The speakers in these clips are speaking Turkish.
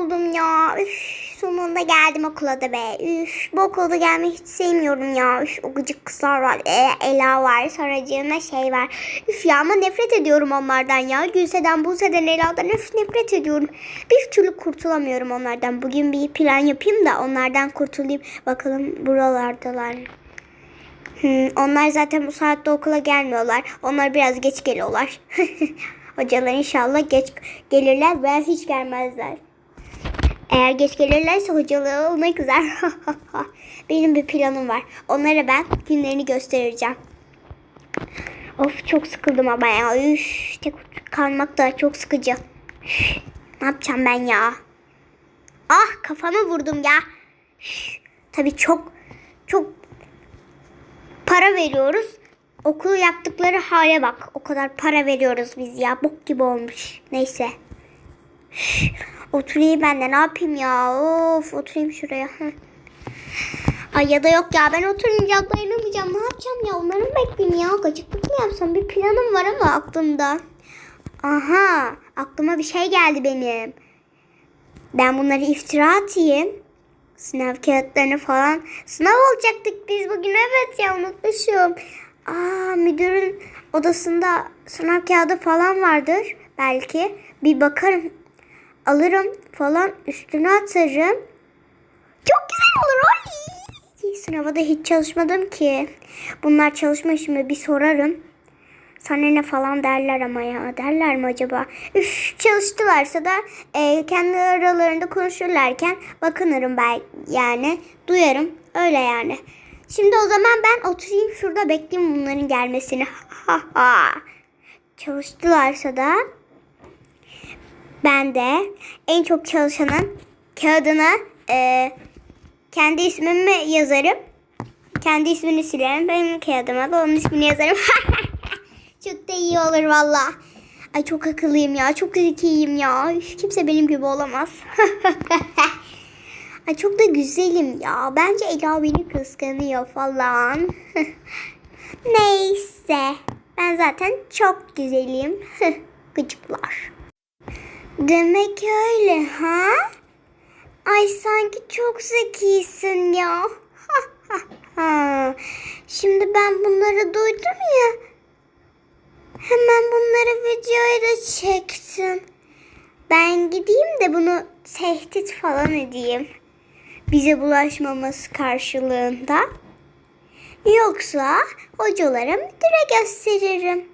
yoruldum ya. Üf, sonunda geldim okula da be. Üf, bu okulda gelmeyi hiç sevmiyorum ya. Üf, o gıcık kızlar var. E, Ela var. Sonracığıma şey var. Üf ya ama nefret ediyorum onlardan ya. Gülse'den, Buse'den, Ela'dan üf nefret ediyorum. Bir türlü kurtulamıyorum onlardan. Bugün bir plan yapayım da onlardan kurtulayım. Bakalım buralardalar. Hmm, onlar zaten bu saatte okula gelmiyorlar. Onlar biraz geç geliyorlar. Hocalar inşallah geç gelirler veya hiç gelmezler. Eğer geç gelirlerse hocalığı ona kızar. Benim bir planım var. Onlara ben günlerini göstereceğim. Of çok sıkıldım ama ya. Üf, tek kalmak da çok sıkıcı. Üf, ne yapacağım ben ya? Ah kafamı vurdum ya. Üf, tabii çok çok para veriyoruz. Okulu yaptıkları hale bak. O kadar para veriyoruz biz ya. Bok gibi olmuş. Neyse. Üf, oturayım ben de ne yapayım ya. Of oturayım şuraya. Hı. Ay ya da yok ya ben oturunca dayanamayacağım. Ne yapacağım ya onları mı bekleyeyim ya? Gıcıklık mı yapsam? Bir planım var ama aklımda. Aha aklıma bir şey geldi benim. Ben bunları iftira atayım. Sınav kağıtlarını falan. Sınav olacaktık biz bugün. Evet ya unutmuşum. Aa müdürün odasında sınav kağıdı falan vardır. Belki. Bir bakarım. Alırım falan üstüne atarım. Çok güzel olur. Ay! Sınava da hiç çalışmadım ki. Bunlar çalışma işimi bir sorarım. Sana ne falan derler ama ya. Derler mi acaba? Üf çalıştılarsa da e, kendi aralarında konuşurlarken bakınırım ben yani. Duyarım. Öyle yani. Şimdi o zaman ben oturayım şurada bekleyeyim bunların gelmesini. Ha ha. Çalıştılarsa da ben de en çok çalışanın kağıdına e, kendi ismimi yazarım. Kendi ismini silerim. Benim kağıdıma da onun ismini yazarım. çok da iyi olur valla. Ay çok akıllıyım ya. Çok zekiyim ya. Üf, kimse benim gibi olamaz. Ay çok da güzelim ya. Bence Ela beni kıskanıyor falan. Neyse. Ben zaten çok güzelim. Gıcıklar. Demek öyle ha? Ay sanki çok zekisin ya. Şimdi ben bunları duydum ya. Hemen bunları videoya da çektim. Ben gideyim de bunu tehdit falan edeyim. Bize bulaşmaması karşılığında. Yoksa hocalara müdüre gösteririm.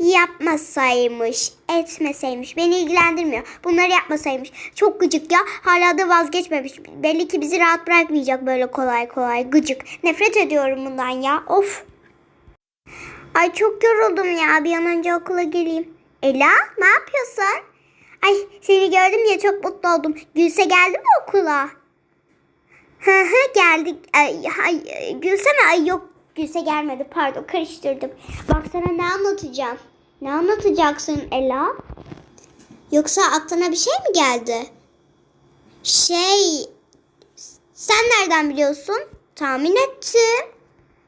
Yapmasaymış, etmeseymiş. Beni ilgilendirmiyor. Bunları yapmasaymış. Çok gıcık ya. Hala da vazgeçmemiş. Belli ki bizi rahat bırakmayacak böyle kolay kolay. Gıcık. Nefret ediyorum bundan ya. Of. Ay çok yoruldum ya. Bir an önce okula geleyim. Ela ne yapıyorsun? Ay seni gördüm ya çok mutlu oldum. Gülse geldi mi okula? Hı hı geldik. Ay, ay, Gülse mi? Ay yok Gülse gelmedi. Pardon karıştırdım. Bak sana ne anlatacağım. Ne anlatacaksın Ela? Yoksa aklına bir şey mi geldi? Şey sen nereden biliyorsun? Tahmin ettim.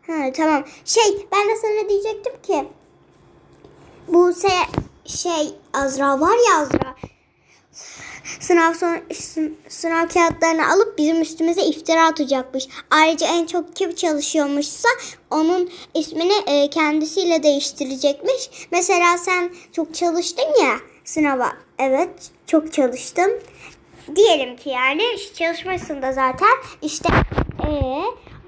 Ha, tamam. Şey ben de sana diyecektim ki bu se şey Azra var ya Azra sınav son sı- sınav kağıtlarını alıp bizim üstümüze iftira atacakmış. Ayrıca en çok kim çalışıyormuşsa onun ismini e, kendisiyle değiştirecekmiş. Mesela sen çok çalıştın ya sınava. Evet çok çalıştım. Diyelim ki yani işte çalışmışsın da zaten işte ee,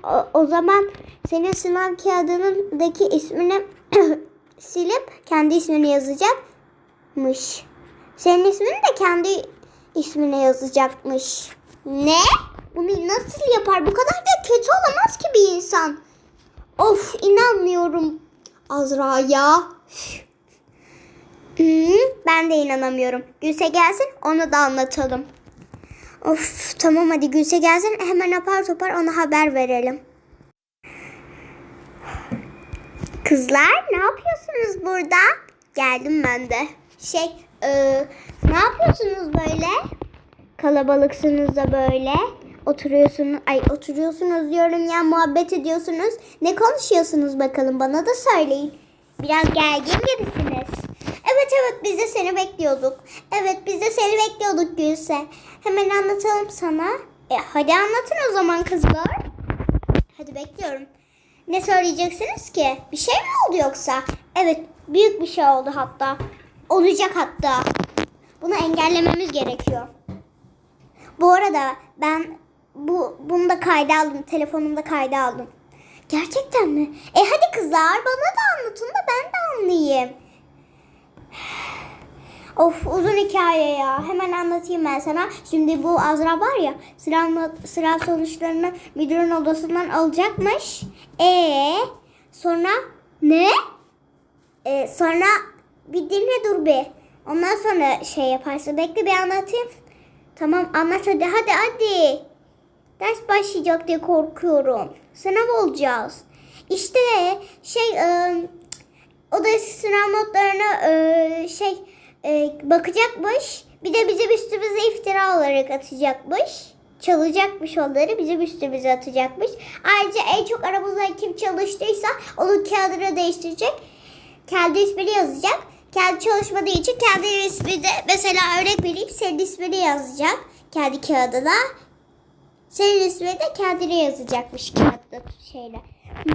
o, o zaman senin sınav kağıdındaki ismini silip kendi ismini yazacakmış. Senin ismini de kendi ismine yazacakmış. Ne? Bunu nasıl yapar? Bu kadar da kötü olamaz ki bir insan. Of inanmıyorum Azra ya. Hmm, ben de inanamıyorum. Gülse gelsin onu da anlatalım. Of tamam hadi Gülse gelsin hemen apar topar ona haber verelim. Kızlar ne yapıyorsunuz burada? Geldim ben de. Şey e, ne yapıyorsunuz böyle? Kalabalıksınız da böyle. Oturuyorsunuz, ay oturuyorsunuz diyorum ya muhabbet ediyorsunuz. Ne konuşuyorsunuz bakalım bana da söyleyin. Biraz gergin gibisiniz. Evet evet biz de seni bekliyorduk. Evet biz de seni bekliyorduk Gülse. Hemen anlatalım sana. E hadi anlatın o zaman kızlar. Hadi bekliyorum. Ne söyleyeceksiniz ki? Bir şey mi oldu yoksa? Evet büyük bir şey oldu hatta. Olacak hatta. Bunu engellememiz gerekiyor. Bu arada ben bu bunu da kayda aldım. Telefonumda kayda aldım. Gerçekten mi? E hadi kızlar bana da anlatın da ben de anlayayım. Of uzun hikaye ya. Hemen anlatayım ben sana. Şimdi bu Azra var ya sınav, sınav sonuçlarını müdürün odasından alacakmış. E sonra ne? E, sonra bir dinle dur bir. Ondan sonra şey yaparsın. Bekle bir anlatayım. Tamam anlat hadi hadi hadi. Ders başlayacak diye korkuyorum. Sınav olacağız. İşte şey e, o da sınav notlarına e, şey e, bakacakmış. Bir de bizim üstümüze iftira olarak atacakmış. Çalacakmış onları bizim üstümüze atacakmış. Ayrıca en çok aramızda kim çalıştıysa onun kağıdını değiştirecek. Kendi ismini yazacak. Kendi çalışmadığı için kendi ismi de mesela örnek vereyim senin ismini yazacak kendi kağıdına. Senin ismini de kendine yazacakmış kağıtta şeyle.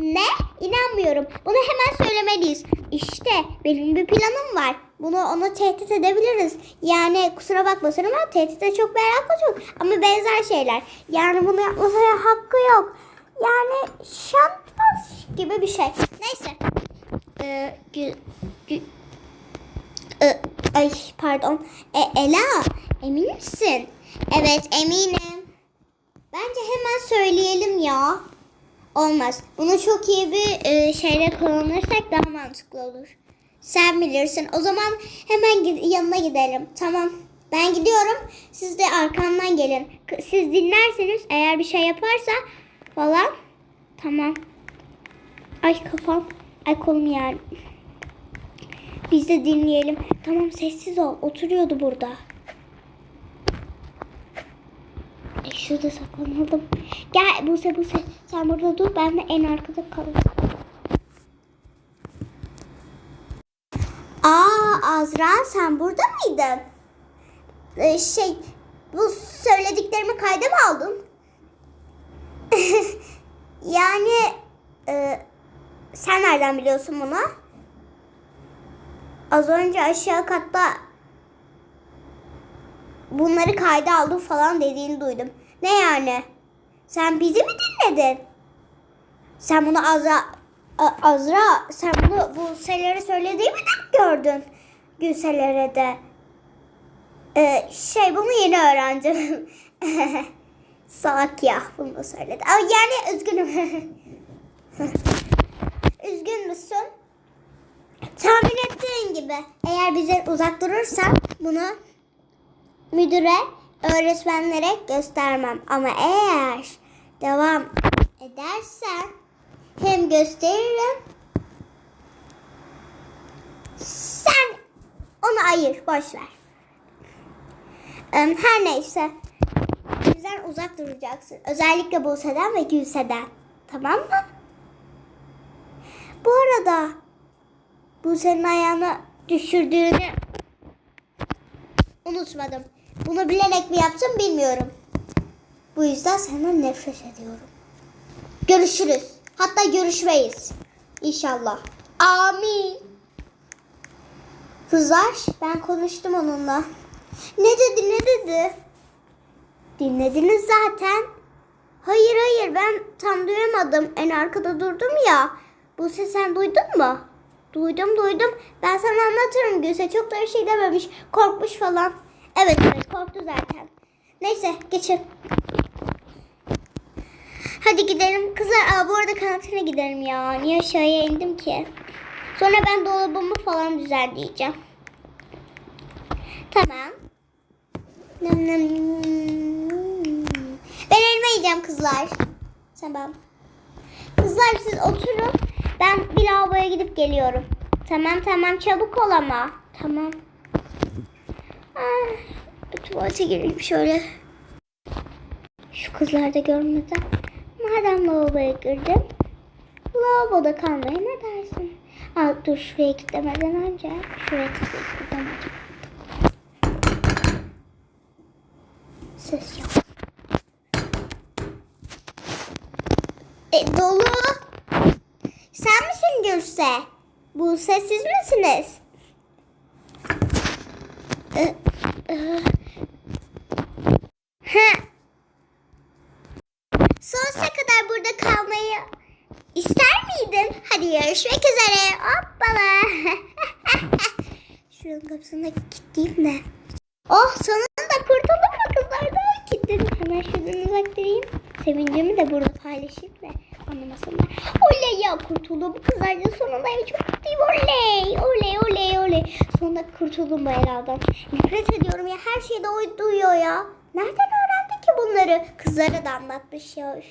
Ne? İnanmıyorum. Bunu hemen söylemeliyiz. İşte benim bir planım var. Bunu ona tehdit edebiliriz. Yani kusura bakmasın ama tehdide çok merak yok. Ama benzer şeyler. Yani bunu yapmasına hakkı yok. Yani şantaj gibi bir şey. Neyse. Ee, Ee, ay pardon. E, Ela emin misin? Evet eminim. Bence hemen söyleyelim ya. Olmaz. Bunu çok iyi bir e, şeyle kullanırsak daha mantıklı olur. Sen bilirsin. O zaman hemen yanına gidelim. Tamam. Ben gidiyorum. Siz de arkamdan gelin. Siz dinlerseniz eğer bir şey yaparsa falan. Tamam. Ay kafam. Ay kolum yani. Biz de dinleyelim. Tamam sessiz ol. Oturuyordu burada. E, şurada saklanalım. Gel Buse Buse. Sen burada dur. Ben de en arkada kalayım. Aa Azra sen burada mıydın? Ee, şey bu söylediklerimi kayda mı aldın? yani e, sen nereden biliyorsun bunu? Az önce aşağı katta bunları kayda aldım falan dediğini duydum. Ne yani? Sen bizi mi dinledin? Sen bunu Azra, Azra sen bunu bu selere söylediğimi de gördün? Gülselere de. Ee, şey bunu yeni öğrendim. Salak ya bunu söyledi. Aa, yani üzgünüm. Üzgün müsün? Tahmin ettiğin gibi eğer bize uzak durursan bunu müdüre, öğretmenlere göstermem. Ama eğer devam edersen hem gösteririm sen onu ayır, boş ver. Her neyse. Bizden uzak duracaksın. Özellikle Buse'den ve Gülse'den. Tamam mı? Bu arada bu senin ayağını düşürdüğünü unutmadım. Bunu bilerek mi yaptım bilmiyorum. Bu yüzden senden nefret ediyorum. Görüşürüz. Hatta görüşmeyiz. İnşallah. Amin. Kızlar ben konuştum onunla. Ne dedi ne dedi? Dinlediniz zaten. Hayır hayır ben tam duyamadım. En arkada durdum ya. Bu ses sen duydun mu? Duydum duydum. Ben sana anlatırım Gülse. Çok da bir şey dememiş. Korkmuş falan. Evet evet korktu zaten. Neyse geçin. Hadi gidelim. Kızlar aa, bu arada kantine gidelim ya. Niye aşağıya indim ki? Sonra ben dolabımı falan düzenleyeceğim. Tamam. Nım nım. Ben elma yiyeceğim kızlar. Tamam. Kızlar siz oturun. Ben bir lavaboya gidip geliyorum. Tamam tamam çabuk ol ama. Tamam. Ah, tuvalete gireyim şöyle. Şu kızlar da görmeden. Madem lavaboya girdim. Lavaboda kalmaya ne dersin? Aa, dur şuraya kilitlemeden önce şuraya kilitlemeden Ses yok. E, dolu. Sen misin Gülse? Bu sessiz misiniz? E, e. Sonsuza kadar burada kalmayı ister miydin? Hadi görüşmek üzere. Hoppala. Şuranın kapısını da kilitleyeyim de. Oh sonunda kurtuldum mu kızlardan? Kilitledim. Hemen şuradan uzak durayım. Sevincimi de burada paylaşayım da anlamasınlar. Oley ya kurtuldum kızlardan sonunda ya çok mutluyum. Oley oley oley oley. Sonunda kurtuldum bu beladan. Nefret ediyorum ya her şeyde o duyuyor ya. Nereden öğrendi ki bunları? Kızlara da anlatmış ya. Üf.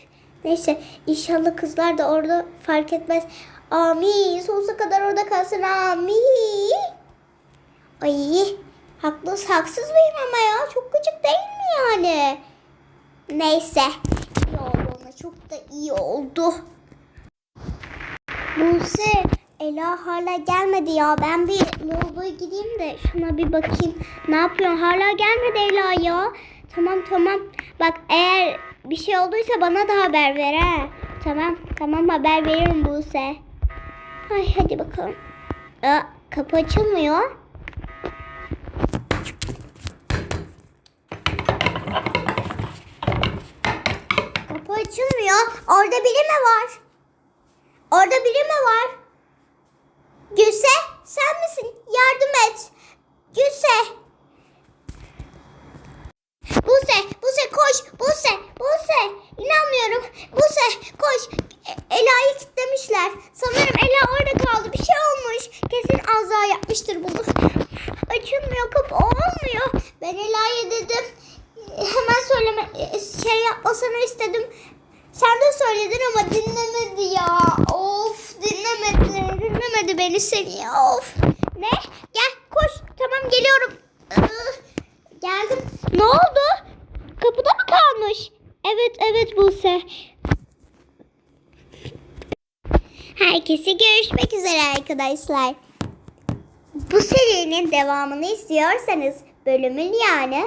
Neyse inşallah kızlar da orada fark etmez. Amin. Sonsuza kadar orada kalsın. Amin. Ay haklısın haksız mıyım ama ya çok gıcık değil mi yani? Neyse çok da iyi oldu. Buse Ela hala gelmedi ya ben bir lavaboya gideyim de şuna bir bakayım. Ne yapıyorsun hala gelmedi Ela ya. Tamam tamam bak eğer bir şey olduysa bana da haber ver ha. Tamam tamam haber veririm Buse. Ay hadi bakalım. Aa, kapı açılmıyor. Kapı açılmıyor. Orada biri mi var? Orada biri mi var? Gülse sen misin? Yardım et. Gülse. Buse, Buse koş. Buse, Buse. İnanmıyorum. Buse koş. E- Ela'yı kilitlemişler. Sanırım Ela orada kaldı. Bir şey olmuş. Kesin Azra yapmıştır bunu. Açılmıyor kapı olmuyor. Ben Ela'ya dedim. Hemen söyleme şey yapmasını istedim. Söyledin ama dinlemedi ya. Of dinlemedi. Dinlemedi beni seni. Of. Ne? Gel koş. Tamam geliyorum. Geldim. Ne oldu? Kapıda mı kalmış? Evet evet Buse. Herkese görüşmek üzere arkadaşlar. Bu serinin devamını istiyorsanız bölümün yani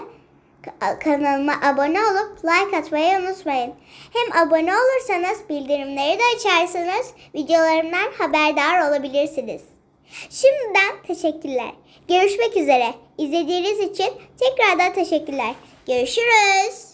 kanalıma abone olup like atmayı unutmayın. Hem abone olursanız bildirimleri de açarsanız videolarımdan haberdar olabilirsiniz. Şimdiden teşekkürler. Görüşmek üzere. İzlediğiniz için tekrardan teşekkürler. Görüşürüz.